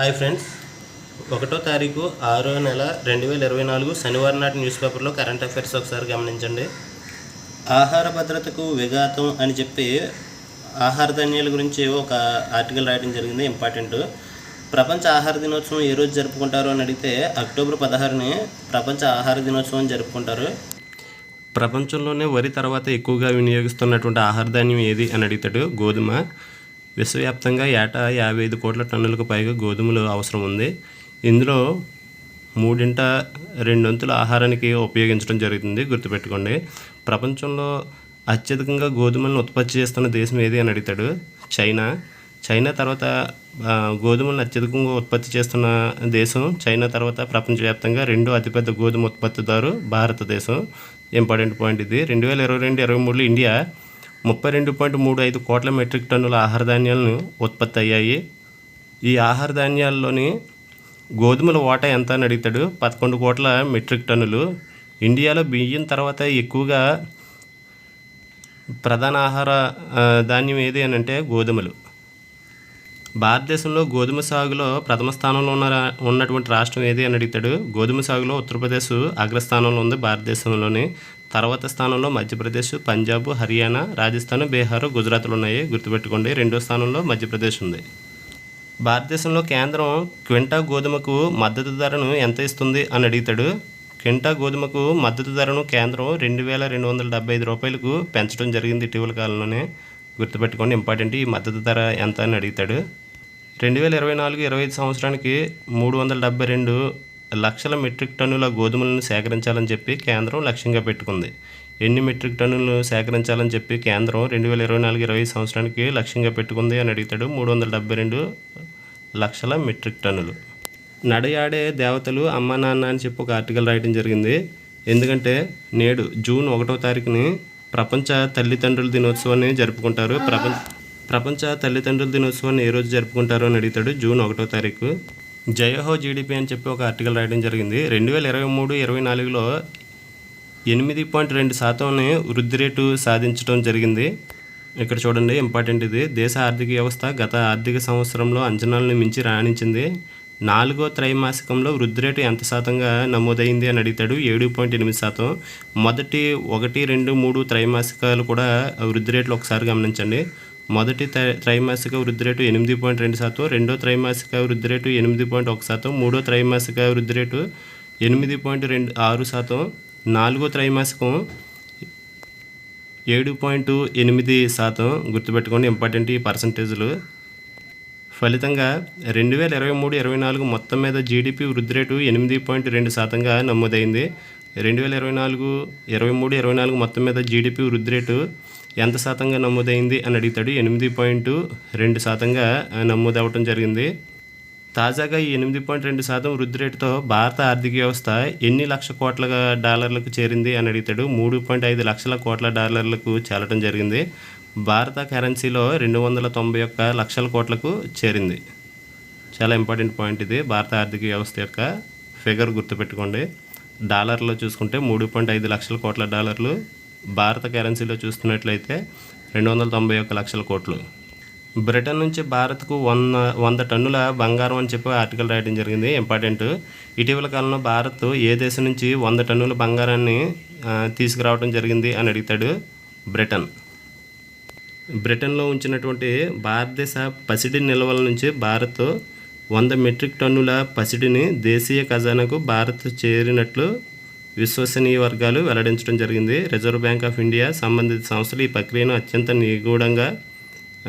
Hi friends. ఒకటో తారీఖు ఆరో నెల రెండు వేల ఇరవై నాలుగు శనివారం నాటి న్యూస్ పేపర్లో కరెంట్ అఫైర్స్ ఒకసారి గమనించండి. ఆహార భద్రతకు విఘాతం అని చెప్పి ఆహార ధాన్యాల గురించి ఒక ఆర్టికల్ రాయడం జరిగింది ఇంపార్టెంట్. ప్రపంచ ఆహార దినోత్సవం ఏ రోజు జరుపుకుంటారు అని అడిగితే అక్టోబర్ పదహారుని ప్రపంచ ఆహార దినోత్సవం జరుపుకుంటారు. ప్రపంచంలోనే వరి తర్వాత ఎక్కువగా వినియోగిస్తున్నటువంటి ఆహార ధాన్యం ఏది అని అడుగుతాడు గోధుమ విశ్వవ్యాప్తంగా ఏటా యాభై ఐదు కోట్ల టన్నులకు పైగా గోధుమలు అవసరం ఉంది. ఇందులో మూడింట రెండొంతుల ఆహారానికి ఉపయోగించడం జరుగుతుంది. గుర్తుపెట్టుకోండి ప్రపంచంలో అత్యధికంగా గోధుమలను ఉత్పత్తి చేస్తున్న దేశం ఏది అని అడుగుతాడు. చైనా. చైనా తర్వాత గోధుమలను అత్యధికంగా ఉత్పత్తి చేస్తున్న దేశం చైనా తర్వాత ప్రపంచవ్యాప్తంగా రెండో అతిపెద్ద గోధుమ ఉత్పత్తిదారు భారతదేశం. ఇంపార్టెంట్ పాయింట్ ఇది. రెండు వేల ఇరవై రెండు ఇరవై మూడులో ఇండియా ముప్పై రెండు పాయింట్ మూడు ఐదు కోట్ల మెట్రిక్ టన్నుల ఆహార ధాన్యాలను ఉత్పత్తి అయ్యాయి. ఈ ఆహార ధాన్యాల్లోని గోధుమల వాటా ఎంత అని అడుగుతాడు. పదకొండు కోట్ల మెట్రిక్ టన్నులు. ఇండియాలో బియ్యం తర్వాత ఎక్కువగా ప్రధాన ఆహార ధాన్యం ఏది అని అంటే గోధుమలు. భారతదేశంలో గోధుమ సాగులో ప్రథమ స్థానంలో ఉన్న రా- ఉన్నటువంటి రాష్ట్రం ఏది అని అడుగుతాడు. గోధుమ సాగులో ఉత్తరప్రదేశ్ అగ్రస్థానంలో ఉంది భారతదేశంలోని తర్వాత స్థానంలో మధ్యప్రదేశ్ పంజాబ్ హర్యానా రాజస్థాన్ బీహార్ గుజరాత్లు ఉన్నాయి గుర్తుపెట్టుకోండి. రెండో స్థానంలో మధ్యప్రదేశ్ ఉంది. భారతదేశంలో కేంద్రం క్వింటా గోధుమకు మద్దతు ధరను ఎంత ఇస్తుంది అని అడుగుతాడు. క్వింటా గోధుమకు మద్దతు ధరను కేంద్రం రెండు వేల రెండు వందల డెబ్బై ఐదు రూపాయలకు పెంచడం జరిగింది ఇటీవల కాలంలోనే. గుర్తుపెట్టుకోండి ఇంపార్టెంట్ ఈ మద్దతు ధర ఎంత అని అడుగుతాడు. రెండు వేల ఇరవై నాలుగు ఇరవై ఐదు సంవత్సరానికి మూడు వందల డెబ్బై రెండు లక్షల మెట్రిక్ టన్నుల గోధుమలను సేకరించాలని చెప్పి కేంద్రం లక్ష్యంగా పెట్టుకుంది. ఎన్ని మెట్రిక్ టన్నులు సేకరించాలని చెప్పి కేంద్రం రెండు వేల ఇరవై నాలుగు ఇరవై సంవత్సరానికి లక్ష్యంగా పెట్టుకుంది అని అడుగుతాడు మూడు వందల డెబ్బై రెండు లక్షల మెట్రిక్ టన్నులు. నడయాడే దేవతలు అమ్మ నాన్న అని చెప్పి ఒక ఆర్టికల్ రాయడం జరిగింది. ఎందుకంటే నేడు జూన్ ఒకటో తారీఖుని ప్రపంచ తల్లిదండ్రుల దినోత్సవాన్ని జరుపుకుంటారు. ప్రపంచ ప్రపంచ తల్లిదండ్రుల దినోత్సవాన్ని ఏ రోజు జరుపుకుంటారు అని అడుగుతాడు జూన్ ఒకటో తారీఖు. జయహో జీడిపి అని చెప్పి ఒక ఆర్టికల్ రాయడం జరిగింది. రెండు వేల ఇరవై మూడు ఇరవై నాలుగులో ఎనిమిది పాయింట్ రెండు శాతం వృద్ధి రేటు సాధించడం జరిగింది. ఇక్కడ చూడండి ఇంపార్టెంట్ ఇది. దేశ ఆర్థిక వ్యవస్థ గత ఆర్థిక సంవత్సరంలో అంచనాలను మించి రాణించింది. నాలుగో త్రైమాసికంలో వృద్ధి రేటు ఎంత శాతంగా నమోదైంది అని అడుగుతాడు. ఏడు పాయింట్ ఎనిమిది శాతం. మొదటి ఒకటి రెండు మూడు త్రైమాసికాలు కూడా వృద్ధి రేట్లు ఒకసారి గమనించండి. మొదటి త్రైమాసిక వృద్ధి రేటు ఎనిమిది పాయింట్ రెండు శాతం రెండో త్రైమాసిక వృద్ధి రేటు ఎనిమిది పాయింట్ ఒక శాతం మూడో త్రైమాసిక వృద్ధి రేటు ఎనిమిది పాయింట్ రెండు ఆరు శాతం నాలుగో త్రైమాసికం ఏడు పాయింట్ ఎనిమిది శాతం. గుర్తుపెట్టుకోండి ఇంపార్టెంట్ ఈ పర్సంటేజ్లు. ఫలితంగా రెండు వేల ఇరవై మూడు ఇరవై నాలుగు మొత్తం మీద జీడిపి వృద్ధి రేటు ఎనిమిది పాయింట్ రెండు శాతంగా నమోదైంది. రెండు వేల ఇరవై నాలుగు ఇరవై మూడు ఇరవై నాలుగు మొత్తం మీద జీడిపి వృద్ధి రేటు ఎంత శాతంగా నమోదైంది అని అడుగుతాడు. ఎనిమిది పాయింట్ రెండు శాతంగా నమోదవ్వటం నమోదవటం జరిగింది. తాజాగా ఈ ఎనిమిది పాయింట్ రెండు శాతం వృద్ధి రేటుతో భారత ఆర్థిక వ్యవస్థ ఎన్ని లక్ష కోట్ల డాలర్లకు చేరింది అని అడుగుతాడు. మూడు పాయింట్ ఐదు లక్షల కోట్ల డాలర్లకు చేరటం జరిగింది. భారత కరెన్సీలో రెండు వందల తొంభై ఒక్క లక్షల కోట్లకు చేరింది. చాలా ఇంపార్టెంట్ పాయింట్ ఇది. భారత ఆర్థిక వ్యవస్థ యొక్క ఫిగర్ గుర్తుపెట్టుకోండి. డాలర్లో చూసుకుంటే మూడు పాయింట్ ఐదు లక్షల కోట్ల డాలర్లు భారత కరెన్సీలో చూస్తున్నట్లయితే రెండు వందల తొంభై ఒక్క లక్షల కోట్లు. బ్రిటన్ నుంచి భారత్కు వంద వంద టన్నుల బంగారం అని చెప్పి ఆర్టికల్ రాయడం జరిగింది. ఇంపార్టెంట్. ఇటీవల కాలంలో భారత్ ఏ దేశం నుంచి వంద టన్నుల బంగారాన్ని తీసుకురావడం జరిగింది అని అడుగుతాడు బ్రిటన్. బ్రిటన్లో ఉంచినటువంటి భారతదేశ పసిడి నిల్వల నుంచి భారత్ వంద మెట్రిక్ టన్నుల పసిడిని దేశీయ ఖజానాకు భారత్ చేరినట్లు విశ్వసనీయ వర్గాలు వెల్లడించడం జరిగింది. రిజర్వ్ బ్యాంక్ ఆఫ్ ఇండియా సంబంధిత సంస్థలు ఈ ప్రక్రియను అత్యంత నిగూఢంగా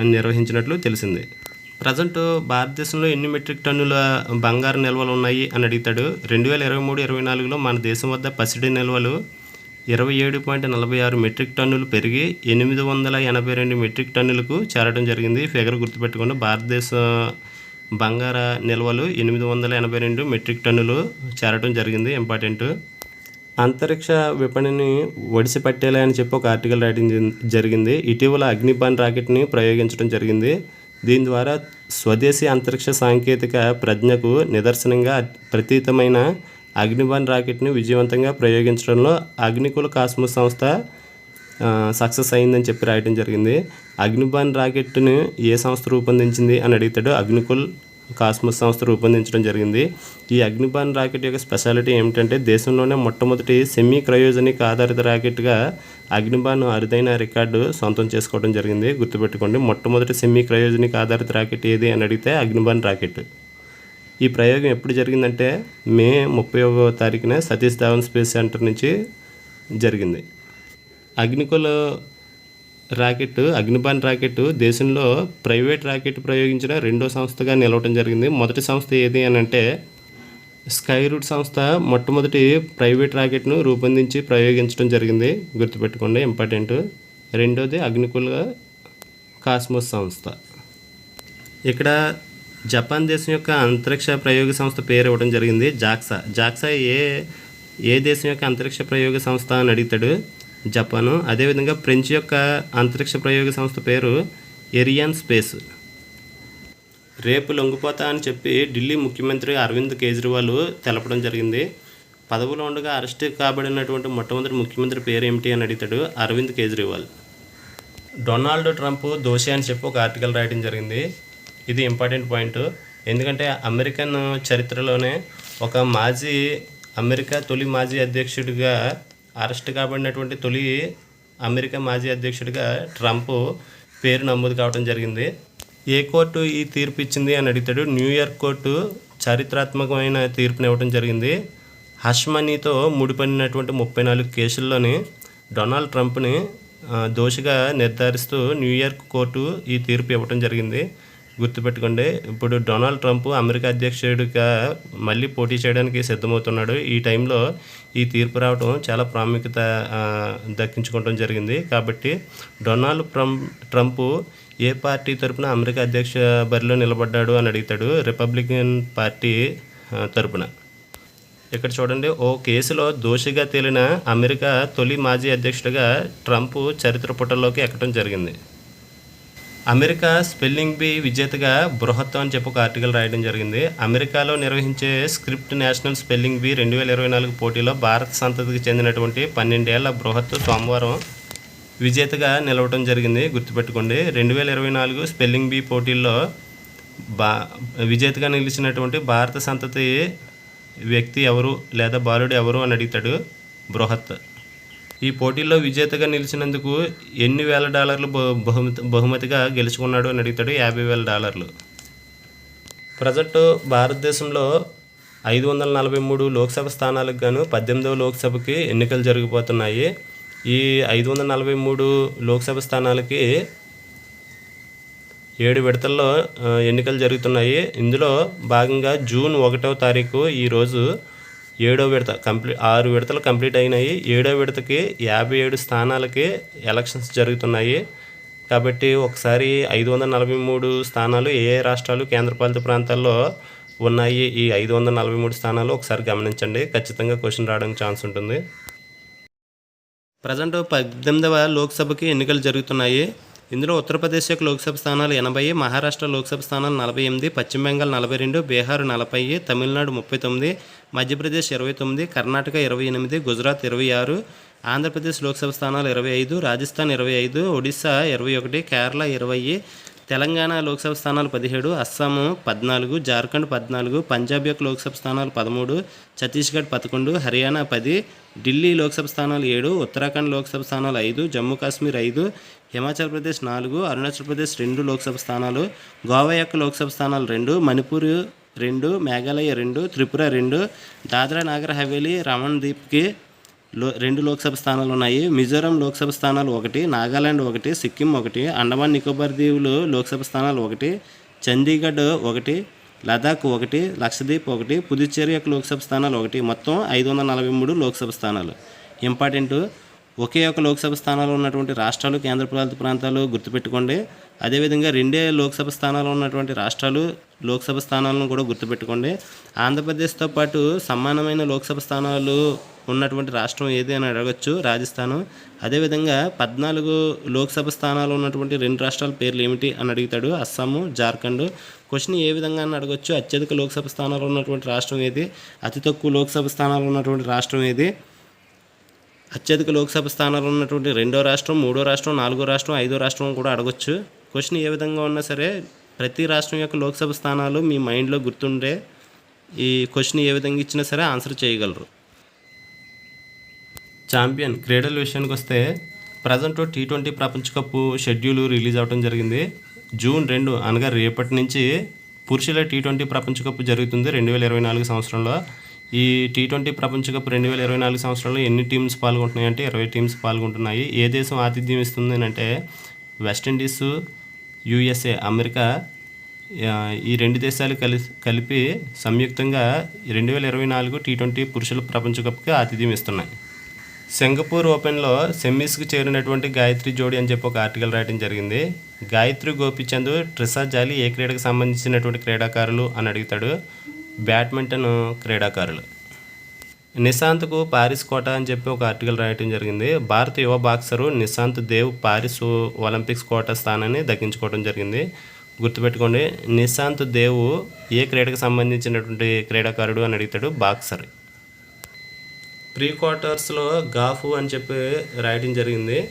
నిర్వహించినట్లు తెలిసింది. ప్రజెంట్ భారతదేశంలో ఎన్ని మెట్రిక్ టన్నుల బంగారు నిల్వలు ఉన్నాయి అని అడుగుతాడు. రెండు వేల ఇరవై మూడు ఇరవై నాలుగులో మన దేశం వద్ద పసిడి నిల్వలు ఇరవై ఏడు పాయింట్ నలభై ఆరు మెట్రిక్ టన్నులు పెరిగి ఎనిమిది వందల ఎనభై రెండు మెట్రిక్ టన్నులకు చేరడం జరిగింది. ఫిగర్ గుర్తుపెట్టుకుని భారతదేశ బంగార నిల్వలు ఎనిమిది వందల ఎనభై రెండు మెట్రిక్ టన్నులు చేరడం జరిగింది. ఇంపార్టెంట్. అంతరిక్ష విపణిని ఒడిసి పట్టేలా అని చెప్పి ఒక ఆర్టికల్ రాయడం జరిగింది. ఇటీవల అగ్నిబాన్ రాకెట్ని ప్రయోగించడం జరిగింది. దీని ద్వారా స్వదేశీ అంతరిక్ష సాంకేతిక ప్రజ్ఞకు నిదర్శనంగా ప్రతీతమైన అగ్నిబాన్ రాకెట్ని విజయవంతంగా ప్రయోగించడంలో అగ్నికుల కాస్మోస్ సంస్థ సక్సెస్ అయిందని చెప్పి రాయడం జరిగింది. అగ్నిబాన్ రాకెట్ను ఏ సంస్థ రూపొందించింది అని అడుగుతాడు అగ్నికుల్ కాస్మోస్ సంస్థ రూపొందించడం జరిగింది. ఈ అగ్నిబాన్ రాకెట్ యొక్క స్పెషాలిటీ ఏమిటంటే దేశంలోనే మొట్టమొదటి సెమీ క్రయోజనిక్ ఆధారిత రాకెట్గా అగ్నిబాన్ అరుదైన రికార్డు సొంతం చేసుకోవడం జరిగింది. గుర్తుపెట్టుకోండి మొట్టమొదటి సెమీ క్రయోజనిక్ ఆధారిత రాకెట్ ఏది అని అడిగితే అగ్నిబాన్ రాకెట్. ఈ ప్రయోగం ఎప్పుడు జరిగిందంటే మే ముప్పై ఒకవ తారీఖున సతీష్ ధావన్ స్పేస్ సెంటర్ నుంచి జరిగింది. అగ్నికుల రాకెట్ అగ్నిబాన్ రాకెట్ దేశంలో ప్రైవేట్ రాకెట్ ప్రయోగించిన రెండో సంస్థగా నిలవటం జరిగింది. మొదటి సంస్థ ఏది అని అంటే స్కై రూట్ సంస్థ. మొట్టమొదటి ప్రైవేట్ రాకెట్ను రూపొందించి ప్రయోగించడం జరిగింది. గుర్తుపెట్టుకోండి ఇంపార్టెంట్. రెండోది అగ్నికుల కాస్మోస్ సంస్థ. ఇక్కడ జపాన్ దేశం యొక్క అంతరిక్ష ప్రయోగ సంస్థ పేరు ఇవ్వడం జరిగింది. జాక్సా. జాక్సా ఏ ఏ దేశం యొక్క అంతరిక్ష ప్రయోగ సంస్థ అని అడుగుతాడు. జపాను. అదేవిధంగా ఫ్రెంచ్ యొక్క అంతరిక్ష ప్రయోగ సంస్థ పేరు ఎరియాన్ స్పేస్. రేపు లొంగిపోతా అని చెప్పి ఢిల్లీ ముఖ్యమంత్రి అరవింద్ కేజ్రీవాల్ తెలపడం జరిగింది. పదవులో ఉండగా అరెస్ట్ కాబడినటువంటి మొట్టమొదటి ముఖ్యమంత్రి పేరు ఏమిటి అని అడుగుతాడు అరవింద్ కేజ్రీవాల్. డొనాల్డ్ ట్రంప్ దోషి అని చెప్పి ఒక ఆర్టికల్ రాయడం జరిగింది. ఇది ఇంపార్టెంట్ పాయింట్. ఎందుకంటే అమెరికన్ చరిత్రలోనే ఒక మాజీ అమెరికా తొలి మాజీ అధ్యక్షుడిగా అరెస్ట్ కాబడినటువంటి తొలి అమెరికా మాజీ అధ్యక్షుడిగా ట్రంప్ పేరు నమోదు కావడం జరిగింది. ఏ కోర్టు ఈ తీర్పు ఇచ్చింది అని అడుగుతాడు. న్యూయార్క్ కోర్టు చారిత్రాత్మకమైన తీర్పుని ఇవ్వడం జరిగింది. హష్మనీతో ముడిపడినటువంటి ముప్పై నాలుగు కేసుల్లోని డొనాల్డ్ ట్రంప్ని దోషిగా నిర్ధారిస్తూ న్యూయార్క్ కోర్టు ఈ తీర్పు ఇవ్వడం జరిగింది. గుర్తుపెట్టుకోండి ఇప్పుడు డొనాల్డ్ ట్రంప్ అమెరికా అధ్యక్షుడిగా మళ్ళీ పోటీ చేయడానికి సిద్ధమవుతున్నాడు. ఈ టైంలో ఈ తీర్పు రావడం చాలా ప్రాముఖ్యత దక్కించుకోవడం జరిగింది. కాబట్టి డొనాల్డ్ ట్రంప్ ట్రంప్ ఏ పార్టీ తరపున అమెరికా అధ్యక్ష బరిలో నిలబడ్డాడు అని అడుగుతాడు. రిపబ్లికన్ పార్టీ తరపున. ఇక్కడ చూడండి ఓ కేసులో దోషిగా తేలిన అమెరికా తొలి మాజీ అధ్యక్షుడిగా ట్రంప్ చరిత్ర పుటల్లోకి ఎక్కడం జరిగింది. అమెరికా స్పెల్లింగ్ బీ విజేతగా బృహత్వం అని చెప్పి ఒక ఆర్టికల్ రాయడం జరిగింది. అమెరికాలో నిర్వహించే స్క్రిప్ట్ నేషనల్ స్పెల్లింగ్ బీ రెండు వేల ఇరవై నాలుగు పోటీలో భారత సంతతికి చెందినటువంటి పన్నెండేళ్ళ బృహత్ సోమవారం విజేతగా నిలవడం జరిగింది. గుర్తుపెట్టుకోండి రెండు వేల ఇరవై నాలుగు స్పెల్లింగ్ బీ పోటీల్లో బా విజేతగా నిలిచినటువంటి భారత సంతతి వ్యక్తి ఎవరు లేదా బాలుడు ఎవరు అని అడుగుతాడు బృహత్. ఈ పోటీల్లో విజేతగా నిలిచినందుకు ఎన్ని వేల డాలర్లు బహుమతి బహుమతిగా గెలుచుకున్నాడు అని అడుగుతాడు యాభై వేల డాలర్లు. ప్రజెంట్ భారతదేశంలో ఐదు వందల నలభై మూడు లోక్సభ స్థానాలకు గాను పద్దెనిమిదవ లోక్సభకి ఎన్నికలు జరిగిపోతున్నాయి. ఈ ఐదు వందల నలభై మూడు లోక్సభ స్థానాలకి ఏడు విడతల్లో ఎన్నికలు జరుగుతున్నాయి. ఇందులో భాగంగా జూన్ ఒకటవ తారీఖు ఈరోజు ఏడో విడత కంప్లీట్ ఆరు విడతలు కంప్లీట్ అయినాయి. ఏడో విడతకి యాభై ఏడు స్థానాలకి ఎలక్షన్స్ జరుగుతున్నాయి. కాబట్టి ఒకసారి ఐదు వందల నలభై మూడు స్థానాలు ఏ ఏ రాష్ట్రాలు కేంద్రపాలిత ప్రాంతాల్లో ఉన్నాయి? ఈ ఐదు వందల నలభై మూడు స్థానాలు ఒకసారి గమనించండి. ఖచ్చితంగా క్వశ్చన్ రావడానికి ఛాన్స్ ఉంటుంది. ప్రజెంట్ పద్దెనిమిదవ లోక్సభకి ఎన్నికలు జరుగుతున్నాయి. ఇందులో ఉత్తరప్రదేశ్ యొక్క లోక్సభ స్థానాలు ఎనభై మహారాష్ట్ర లోక్సభ స్థానాలు నలభై ఎనిమిది పశ్చిమ బెంగాల్ నలభై రెండు బీహార్ నలభై తమిళనాడు ముప్పై తొమ్మిది మధ్యప్రదేశ్ ఇరవై తొమ్మిది కర్ణాటక ఇరవై ఎనిమిది గుజరాత్ ఇరవై ఆరు ఆంధ్రప్రదేశ్ లోక్సభ స్థానాలు ఇరవై ఐదు రాజస్థాన్ ఇరవై ఐదు ఒడిశా ఇరవై ఒకటి కేరళ ఇరవై తెలంగాణ లోక్సభ స్థానాలు పదిహేడు అస్సాము పద్నాలుగు జార్ఖండ్ పద్నాలుగు పంజాబ్ యొక్క లోక్సభ స్థానాలు పదమూడు ఛత్తీస్గఢ్ పదకొండు హర్యానా పది ఢిల్లీ లోక్సభ స్థానాలు ఏడు ఉత్తరాఖండ్ లోక్సభ స్థానాలు ఐదు జమ్మూ కాశ్మీర్ ఐదు హిమాచల్ ప్రదేశ్ నాలుగు అరుణాచల్ ప్రదేశ్ రెండు లోక్సభ స్థానాలు గోవా యొక్క లోక్సభ స్థానాలు రెండు మణిపూర్ రెండు మేఘాలయ రెండు త్రిపుర రెండు దాద్రా నాగర్ హవేలీ రమణ్ దీప్కి లో రెండు లోక్సభ స్థానాలు ఉన్నాయి. మిజోరాం లోక్సభ స్థానాలు ఒకటి నాగాలాండ్ ఒకటి సిక్కిం ఒకటి అండమాన్ నికోబార్ దీవులు లోక్సభ స్థానాలు ఒకటి చండీగఢ్ ఒకటి లదాఖ్ ఒకటి లక్షద్వీప్ ఒకటి పుదుచ్చేరి యొక్క లోక్సభ స్థానాలు ఒకటి. మొత్తం ఐదు వందల నలభై మూడు లోక్సభ స్థానాలు. ఇంపార్టెంట్ ఒకే ఒక లోక్సభ స్థానాలు ఉన్నటువంటి రాష్ట్రాలు కేంద్రపాలిత ప్రాంతాలు గుర్తుపెట్టుకోండి. అదేవిధంగా రెండే లోక్సభ స్థానాలు ఉన్నటువంటి రాష్ట్రాలు లోక్సభ స్థానాలను కూడా గుర్తుపెట్టుకోండి. ఆంధ్రప్రదేశ్తో పాటు సమానమైన లోక్సభ స్థానాలు ఉన్నటువంటి రాష్ట్రం ఏది అని అడగచ్చు రాజస్థాను. అదేవిధంగా పద్నాలుగు లోక్సభ స్థానాలు ఉన్నటువంటి రెండు రాష్ట్రాల పేర్లు ఏమిటి అని అడుగుతాడు. అస్సాము జార్ఖండ్. క్వశ్చన్ ఏ విధంగా అని అడగచ్చు అత్యధిక లోక్సభ స్థానాలు ఉన్నటువంటి రాష్ట్రం ఏది అతి తక్కువ లోక్సభ స్థానాలు ఉన్నటువంటి రాష్ట్రం ఏది? అత్యధిక లోక్సభ స్థానాలు ఉన్నటువంటి రెండో రాష్ట్రం మూడో రాష్ట్రం నాలుగో రాష్ట్రం ఐదో రాష్ట్రం కూడా అడగొచ్చు. క్వశ్చన్ ఏ విధంగా ఉన్నా సరే ప్రతి రాష్ట్రం యొక్క లోక్సభ స్థానాలు మీ మైండ్లో గుర్తుండే ఈ క్వశ్చన్ ఏ విధంగా ఇచ్చినా సరే ఆన్సర్ చేయగలరు. ఛాంపియన్ క్రీడల విషయానికి వస్తే ప్రజెంట్ టీ ట్వంటీ ప్రపంచ కప్ షెడ్యూల్ రిలీజ్ అవ్వడం జరిగింది. జూన్ రెండు అనగా రేపటి నుంచి పురుషుల టీ ట్వంటీ ప్రపంచ కప్ జరుగుతుంది రెండు వేల ఇరవై నాలుగు సంవత్సరంలో. ఈ టీ ట్వంటీ ప్రపంచ కప్ రెండు వేల ఇరవై నాలుగు సంవత్సరంలో ఎన్ని టీమ్స్ పాల్గొంటున్నాయి అంటే ఇరవై టీమ్స్ పాల్గొంటున్నాయి. ఏ దేశం ఆతిథ్యం ఇస్తుంది అంటే వెస్టిండీస్ యుఎస్ఏ అమెరికా. ఈ రెండు దేశాలు కలిసి కలిపి సంయుక్తంగా రెండు వేల ఇరవై నాలుగు టీ ట్వంటీ పురుషుల ప్రపంచ కప్కి ఆతిథ్యం ఇస్తున్నాయి. సింగపూర్ ఓపెన్లో సెమీస్కి చేరినటువంటి గాయత్రి జోడి అని చెప్పి ఒక ఆర్టికల్ రాయడం జరిగింది. గాయత్రి గోపిచంద్ ట్రిసా జాలి ఏ క్రీడకు సంబంధించినటువంటి క్రీడాకారులు అని అడుగుతాడు. బ్యాడ్మింటన్ క్రీడాకారులు. నిశాంత్కు పారిస్ కోట అని చెప్పి ఒక ఆర్టికల్ రాయటం జరిగింది. భారత యువ boxer Nishant Dev Paris Olympics కోట స్థానాన్ని దక్కించుకోవడం జరిగింది. గుర్తుపెట్టుకోండి నిశాంత్ దేవ్ ఏ క్రీడకు సంబంధించినటువంటి క్రీడాకారుడు అని అడుగుతాడు బాక్సర్. ప్రీ క్వార్టర్స్లో గాఫు అని చెప్పి రాయడం జరిగింది.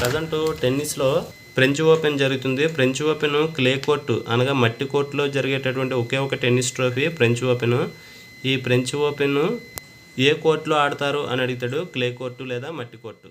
ప్రజెంట్ టెన్నిస్లో ఫ్రెంచ్ ఓపెన్ జరుగుతుంది. ఫ్రెంచ్ ఓపెన్ క్లే కోర్టు అనగా మట్టి కోర్టులో జరిగేటటువంటి ఒకే ఒక టెన్నిస్ ట్రోఫీ ఫ్రెంచ్ ఓపెన్. ఈ ఫ్రెంచ్ ఓపెన్ ఏ కోర్టులో ఆడతారు అని అడుగుతాడు. క్లే కోర్టు లేదా మట్టి కోర్టు.